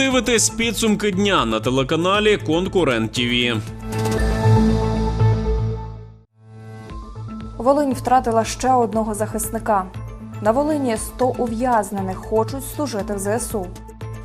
дивитесь підсумки дня на телеканалі Конкурент ТІВІ. Волинь втратила ще одного захисника. На Волині 100 ув'язнених хочуть служити в ЗСУ.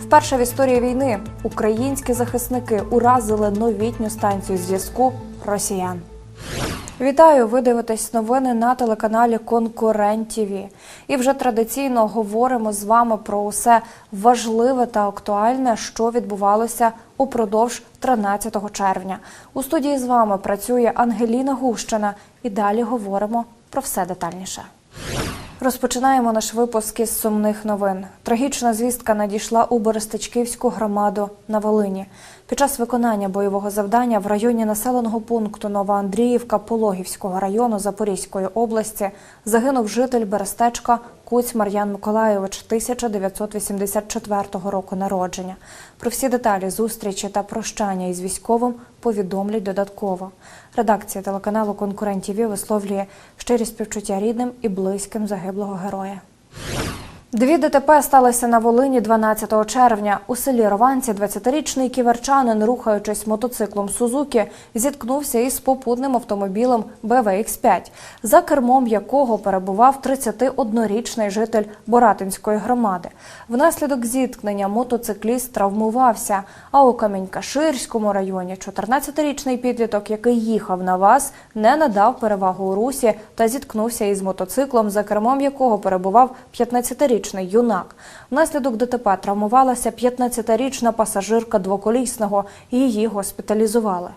Вперше в історії війни українські захисники уразили новітню станцію зв'язку росіян. Вітаю! Ви дивитесь новини на телеканалі Конкурент ТІВІ. І вже традиційно говоримо з вами про усе важливе та актуальне, що відбувалося упродовж 13 червня. У студії з вами працює Ангеліна Гущина. І далі говоримо про все детальніше. Розпочинаємо наш випуск із сумних новин. Трагічна звістка надійшла у Берестичківську громаду на Волині. Під час виконання бойового завдання в районі населеного пункту Новоандріївка Пологівського району Запорізької області загинув житель Берестечка Куць Мар'ян Миколайович 1984 року народження. Про всі деталі зустрічі та прощання із військовим повідомлять додатково. Редакція телеканалу Конкурент ТІВІ висловлює щирі співчуття рідним і близьким загиблого героя. Дві ДТП сталися на Волині 12 червня. У селі Рованці 20-річний ківерчанин, рухаючись мотоциклом Сузуки, зіткнувся із попутним автомобілем БВХ-5, за кермом якого перебував 31-річний житель Боратинської громади. Внаслідок зіткнення мотоцикліст травмувався. А у Камінь-Каширському районі 14-річний підліток, який їхав на ВАЗ, не надав перевагу у русі та зіткнувся із мотоциклом, за кермом якого перебував 15-річний юнак. Внаслідок ДТП травмувалася 15-річна пасажирка двоколісного її госпіталізували.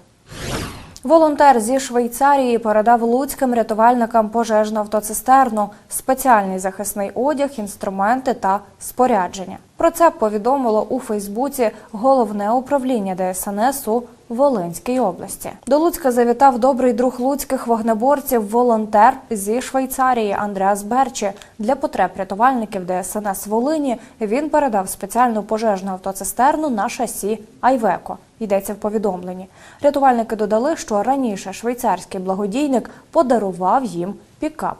Волонтер зі Швейцарії передав луцьким рятувальникам пожежну автоцистерну, спеціальний захисний одяг, інструменти та спорядження. Про це повідомило у Фейсбуці головне управління ДСНС у Волинській області. До Луцька завітав добрий друг луцьких вогнеборців, волонтер зі Швейцарії Андреас Берчі. Для потреб рятувальників ДСНС Волині він передав спеціальну пожежну автоцистерну на шасі Айвеко. Йдеться в повідомленні. Рятувальники додали, що раніше швейцарський благодійник подарував їм пікап.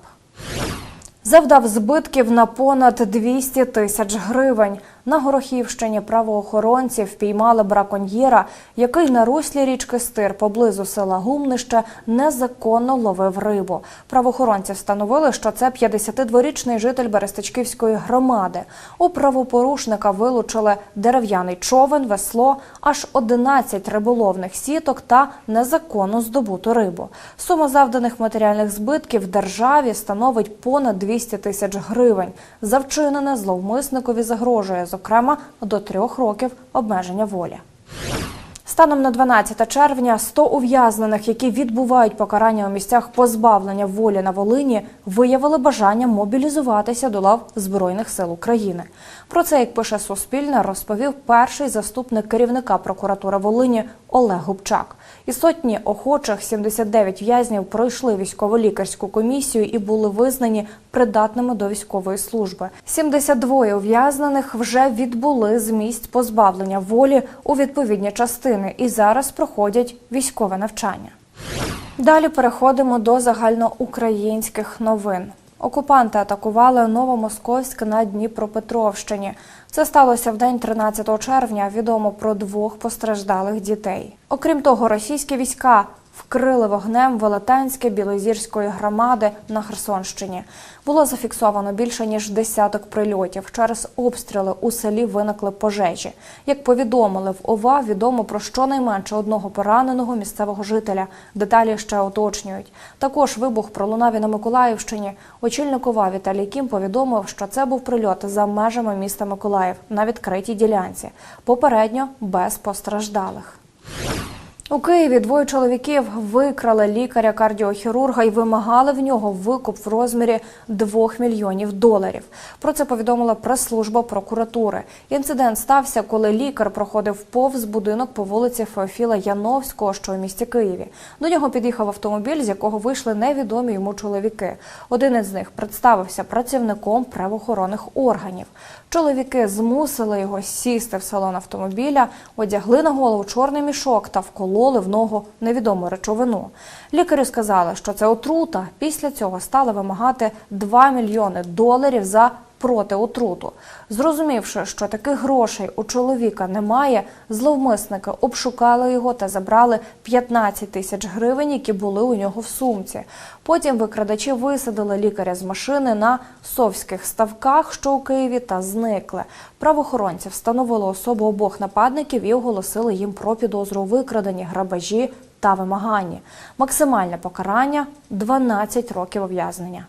Завдав збитків на понад 200 тисяч гривень. На Горохівщині правоохоронці впіймали браконьєра, який на руслі річки Стир поблизу села Гумнище незаконно ловив рибу. Правоохоронці встановили, що це 52-річний житель Берестичківської громади. У правопорушника вилучили дерев'яний човен, весло, аж 11 риболовних сіток та незаконно здобуту рибу. Сума завданих матеріальних збитків державі становить понад 200 тисяч гривень. За вчинене зловмисникові загрожує, зокрема, до трьох років обмеження волі. Станом на 12 червня 100 ув'язнених, які відбувають покарання у місцях позбавлення волі на Волині, виявили бажання мобілізуватися до лав Збройних сил України. Про це, як пише Суспільне, розповів перший заступник керівника прокуратури Волині Олег Губчак. І сотні охочих 79 в'язнів пройшли військово-лікарську комісію і були визнані придатними до військової служби. 72 ув'язнених вже відбули з місць позбавлення волі у відповідні частини і зараз проходять військове навчання. Далі переходимо до загальноукраїнських новин. Окупанти атакували Новомосковськ на Дніпропетровщині. Це сталося в день 13 червня. Відомо про двох постраждалих дітей. Окрім того, російські війська вкрили вогнем Велетенське Білозірської громади на Херсонщині. Було зафіксовано більше ніж десяток прильотів. Через обстріли у селі виникли пожежі. Як повідомили в ОВА, відомо про щонайменше одного пораненого місцевого жителя. Деталі ще уточнюють. Також вибух пролунав і на Миколаївщині. Очільник ОВА Віталій Кім повідомив, що це був прильот за межами міста Миколаїв на відкритій ділянці. Попередньо без постраждалих. У Києві двоє чоловіків викрали лікаря-кардіохірурга і вимагали в нього викуп в розмірі 2 мільйонів доларів. Про це повідомила прес-служба прокуратури. Інцидент стався, коли лікар проходив повз будинок по вулиці Феофіла Яновського, що у місті Києві. До нього під'їхав автомобіль, з якого вийшли невідомі йому чоловіки. Один із них представився працівником правоохоронних органів. Чоловіки змусили його сісти в салон автомобіля, одягли на голову чорний мішок та вкололи в ногу невідому речовину. Лікарі сказали, що це отрута. Після цього стали вимагати 2 мільйони доларів за проти отруту. Зрозумівши, що таких грошей у чоловіка немає, зловмисники обшукали його та забрали 15 тисяч гривень, які були у нього в сумці. Потім викрадачі висадили лікаря з машини на совських ставках, що у Києві, та зникли. Правоохоронці встановили особу обох нападників і оголосили їм про підозру у викраденні, грабежі та вимаганні. Максимальне покарання 12 років ув'язнення.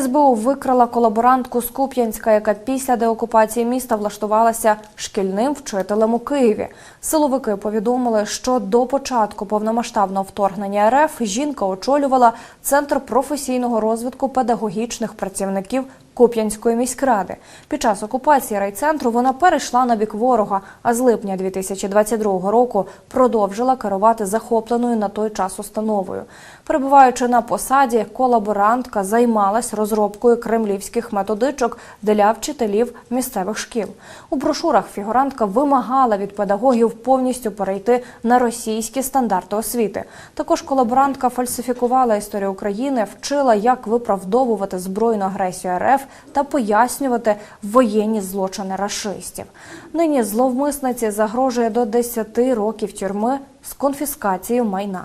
СБУ викрала колаборантку з Куп'янська, яка після деокупації міста влаштувалася шкільним вчителем у Києві. Силовики повідомили, що до початку повномасштабного вторгнення РФ жінка очолювала центр професійного розвитку педагогічних працівників Куп'янської міськради. Під час окупації райцентру вона перейшла на бік ворога, а з липня 2022 року продовжила керувати захопленою на той час установою. Перебуваючи на посаді, колаборантка займалась розробкою кремлівських методичок для вчителів місцевих шкіл. У брошурах фігурантка вимагала від педагогів повністю перейти на російські стандарти освіти. Також колаборантка фальсифікувала історію України, вчила, як виправдовувати збройну агресію РФ та пояснювати воєнні злочини рашистів. Нині зловмисниці загрожує до 10 років тюрми з конфіскацією майна.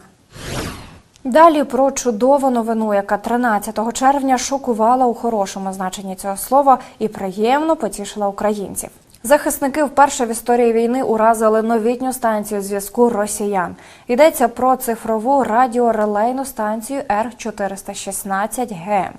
Далі про чудову новину, яка 13 червня шокувала у хорошому значенні цього слова і приємно потішила українців. Захисники вперше в історії війни уразили новітню станцію зв'язку росіян. Йдеться про цифрову радіорелейну станцію Р-416 ГМ.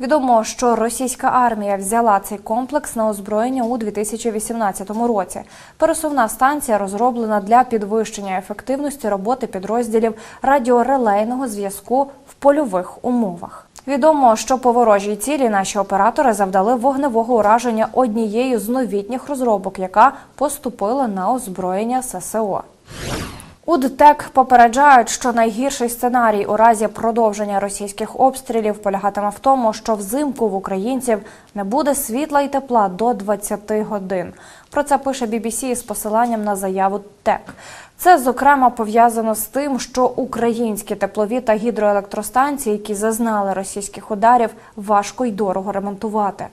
Відомо, що російська армія взяла цей комплекс на озброєння у 2018 році. Пересувна станція розроблена для підвищення ефективності роботи підрозділів радіорелейного зв'язку в польових умовах. Відомо, що по ворожій цілі наші оператори завдали вогневого ураження однією з новітніх розробок, яка поступила на озброєння ССО. У ДТЕК попереджають, що найгірший сценарій у разі продовження російських обстрілів полягатиме в тому, що взимку в українців не буде світла і тепла до 20 годин. Про це пише BBC з посиланням на заяву ТЕК. Це зокрема пов'язано з тим, що українські теплові та гідроелектростанції, які зазнали російських ударів, важко й дорого ремонтувати.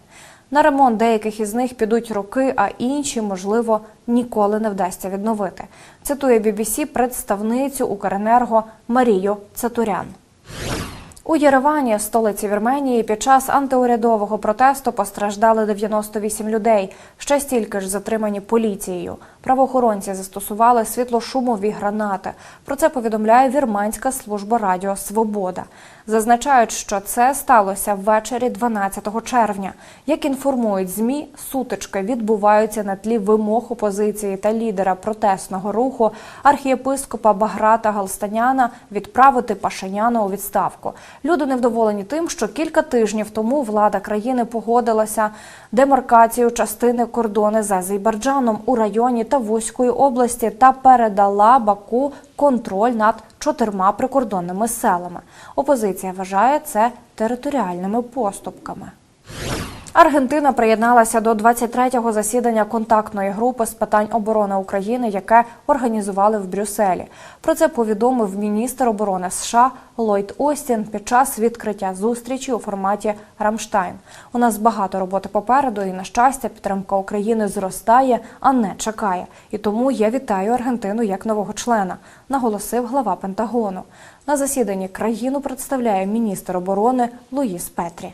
На ремонт деяких із них підуть роки, а інші, можливо, ніколи не вдасться відновити. Цитує BBC представницю Укренерго Марію Цатурян. У Єревані, столиці Вірменії, під час антиурядового протесту постраждали 98 людей. Ще стільки ж затримані поліцією. Правоохоронці застосували світлошумові гранати. Про це повідомляє Вірменська служба Радіо Свобода. Зазначають, що це сталося ввечері 12 червня. Як інформують змі, сутички відбуваються на тлі вимог опозиції та лідера протестного руху архієпископа Баграта Галстаняна відправити Пашиняна у відставку. Люди невдоволені тим, що кілька тижнів тому влада країни погодилася демаркацію частини кордони з Азербайджаном у районі Тавузької області та передала Баку контроль над чотирма прикордонними селами. Опозиція вважає це територіальними поступками. Аргентина приєдналася до 23-го засідання контактної групи з питань оборони України, яке організували в Брюсселі. Про це повідомив міністр оборони США Ллойд Остін під час відкриття зустрічі у форматі Рамштайн. У нас багато роботи попереду, і на щастя, підтримка України зростає, а не чекає. І тому я вітаю Аргентину як нового члена, наголосив глава Пентагону. На засіданні країну представляє міністр оборони Луїс Петрі.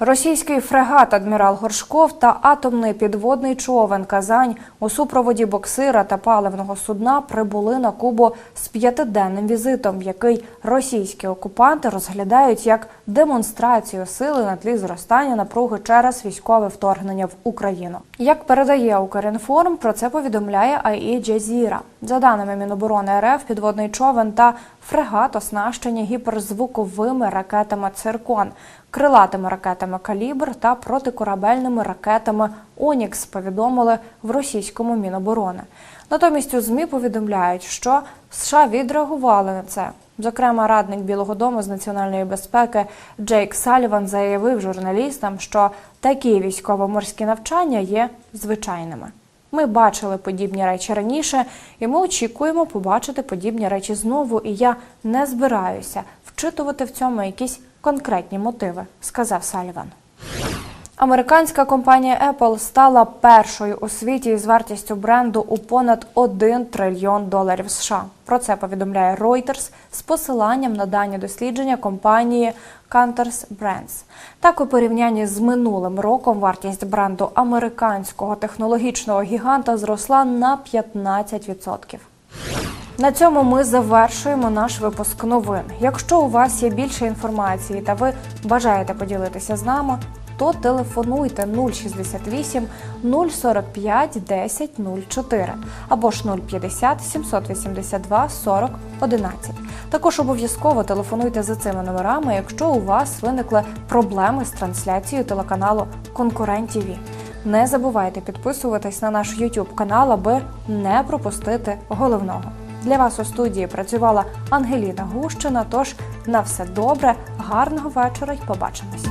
Російський фрегат Адмірал Горшков та атомний підводний човен Казань у супроводі боксира та паливного судна прибули на Кубу з п'ятиденним візитом, який російські окупанти розглядають як демонстрацію сили на тлі зростання напруги через військове вторгнення в Україну. Як передає Укрінформ, про це повідомляє АІ Джазіра. За даними Міноборони РФ, підводний човен та фрегат оснащені гіперзвуковими ракетами Циркон крилатими ракетами Калібр та протикорабельними ракетами Онікс повідомили в російському міноборони. Натомість у змі повідомляють, що США відреагували на це. Зокрема, радник Білого Дому з національної безпеки Джейк Саліван заявив журналістам, що такі військово-морські навчання є звичайними. Ми бачили подібні речі раніше, і ми очікуємо побачити подібні речі знову. І я не збираюся вчитувати в цьому якісь конкретні мотиви, сказав Саліван. Американська компанія Apple стала першою у світі із вартістю бренду у понад 1 трильйон доларів США. Про це повідомляє Reuters з посиланням на дані дослідження компанії Cantors Brands. Так, у порівнянні з минулим роком вартість бренду американського технологічного гіганта зросла на 15%. На цьому ми завершуємо наш випуск новин. Якщо у вас є більше інформації та ви бажаєте поділитися з нами, то телефонуйте 068 045 10 04 або ж 050 782 40 11. Також обов'язково телефонуйте за цими номерами, якщо у вас виникли проблеми з трансляцією телеканалу Конкурент ТІВІ. Не забувайте підписуватись на наш YouTube канал, аби не пропустити головного. Для вас у студії працювала Ангеліна Гущина. Тож на все добре, гарного вечора й побачимось.